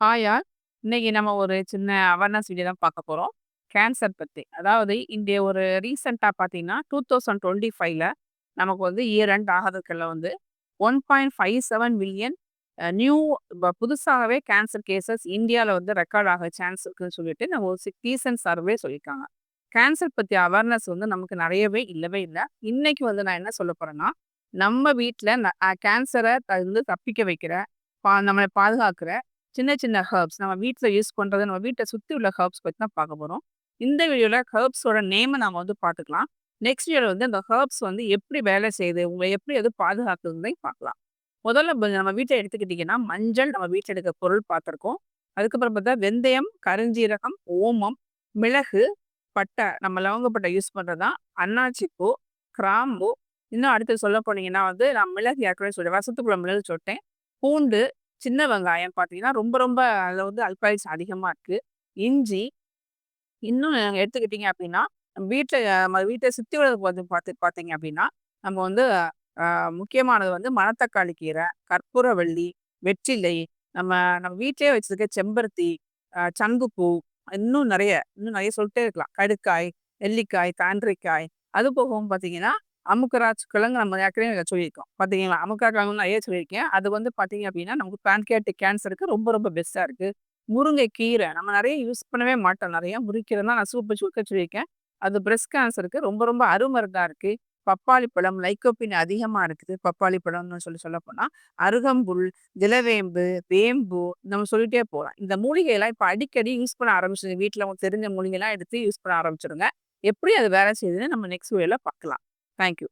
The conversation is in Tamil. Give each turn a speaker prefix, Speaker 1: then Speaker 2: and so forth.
Speaker 1: ஹாயா இன்னைக்கு நம்ம ஒரு சின்ன அவேர்னஸ் வீடியோ தான் பார்க்க போகிறோம் கேன்சர் பற்றி அதாவது இங்கே ஒரு ரீசெண்டாக பார்த்தீங்கன்னா, 2025ல நமக்கு வந்து இயர் எண்ட் ஆகறதுக்குள்ள வந்து 1.57 மில்லியன் நியூ ப புதுசாகவே கேன்சர் கேசஸ் இந்தியாவில் வந்து ரெக்கார்ட் ஆக சான்ஸ் இருக்குன்னு சொல்லிட்டு நம்ம ஒரு சிக் ரீசென்ட் சர்வே சொல்லியிருக்காங்க. கேன்சர் பற்றி அவேர்னஸ் வந்து நமக்கு நிறையவே இல்லவே இல்லை. இன்னைக்கு வந்து நான் என்ன சொல்ல போகிறேன்னா நம்ம வீட்டில் ந வந்து தப்பிக்க வைக்கிற, பா நம்மளை பாதுகாக்கிற சின்ன சின்ன ஹெர்ப்ஸ் நம்ம வீட்டில் யூஸ் பண்ணுறது நம்ம வீட்டை சுற்றி உள்ள ஹெர்ப்ஸ் பற்றி தான் பார்க்க போகிறோம் இந்த வீடியோவில் ஹெர்ப்ஸோட நேமை நாம் வந்து பார்த்துக்கலாம். நெக்ஸ்ட் வீடியோவில் வந்து அந்த ஹெர்ப்ஸ் வந்து எப்படி வேலை செய்யுது, உங்களை எப்படி அது பாதுகாக்குதுன்னு பார்க்கலாம். முதல்ல நம்ம வீட்டை எடுத்துக்கிட்டிங்கன்னா மஞ்சள் நம்ம வீட்டில் எடுக்கிற பொருள் பார்த்துருக்கோம். அதுக்கப்புறம் பார்த்தா வெந்தயம், கருஞ்சீரகம், ஓமம், மிளகு, பட்டை நம்ம லவங்கப்பட்டை யூஸ் பண்ணுறது தான். அன்னாச்சிப்பூ கிராம்பு, இன்னும் அடுத்து சொல்ல போனீங்கன்னா வந்து நான் மிளகு ஏற்கனவே சொல்லுவேன் வசத்துக்குள்ள மிளகு சொல்ட்டேன். பூண்டு, சின்ன வெங்காயம் பார்த்தீங்கன்னா, ரொம்ப ரொம்ப அதில் வந்து அல்காலிஸ் அதிகமாக இருக்குது இஞ்சி இன்னும் எடுத்துக்கிட்டீங்க அப்படின்னா, நம்ம நம்ம வீட்டை சுற்றி உள்ளது வந்து பார்த்து பார்த்தீங்க அப்படின்னா, நம்ம வந்து முக்கியமானது வந்து மணத்தக்காளி கீரை, கற்பூரவள்ளி, வெற்றிலை, நம்ம நம்ம வீட்டிலே வச்சிருக்க செம்பருத்தி, சங்குப்பூ, இன்னும் நிறைய இன்னும் நிறைய சொல்லிட்டே இருக்கலாம். கடுக்காய், நெல்லிக்காய், தாண்டிக்காய், அது போகவும் பார்த்தீங்கன்னா, அமுக்கராஜ் கிழங்கு நம்ம ஏற்கனவே சொல்லியிருக்கோம். பார்த்தீங்களா? அமுக்கா கிழங்கு நெறைய சொல்லியிருக்கேன். அது வந்து பார்த்தீங்க அப்படின்னா, நமக்கு பேன்கிரியாட்டிக் கேன்சருக்கு ரொம்ப ரொம்ப பெஸ்ட்டாக இருக்குது முருங்கை கீரை நம்ம நிறைய யூஸ் பண்ணவே மாட்டோம். நிறைய முருங்கைக்கீரை தான் நான் சூப்பர் சுக்க சொல்லியிருக்கேன். அது பிரெஸ்ட் கேன்சருக்கு ரொம்ப ரொம்ப அருமருந்தாக இருக்குது பப்பாளி பழம், லைக்கோப்பின் அதிகமாக இருக்குது. பப்பாளி பழம்னு சொல்லி சொல்லப்போனால் அருகம்புல், திலவேம்பு வேம்பு நம்ம சொல்லிட்டே போகலாம் இந்த மூலிகையெல்லாம் இப்போ அடிக்கடி யூஸ் பண்ண ஆரம்பிச்சிருங்க வீட்டில் தெரிஞ்ச மூலிகைலாம் எடுத்து யூஸ் பண்ண ஆரம்பிச்சிருங்க எப்படி அது வேலை செய்யுதுன்னு நம்ம நெக்ஸ்ட் வீடியோவில் பார்க்கலாம். Thank you.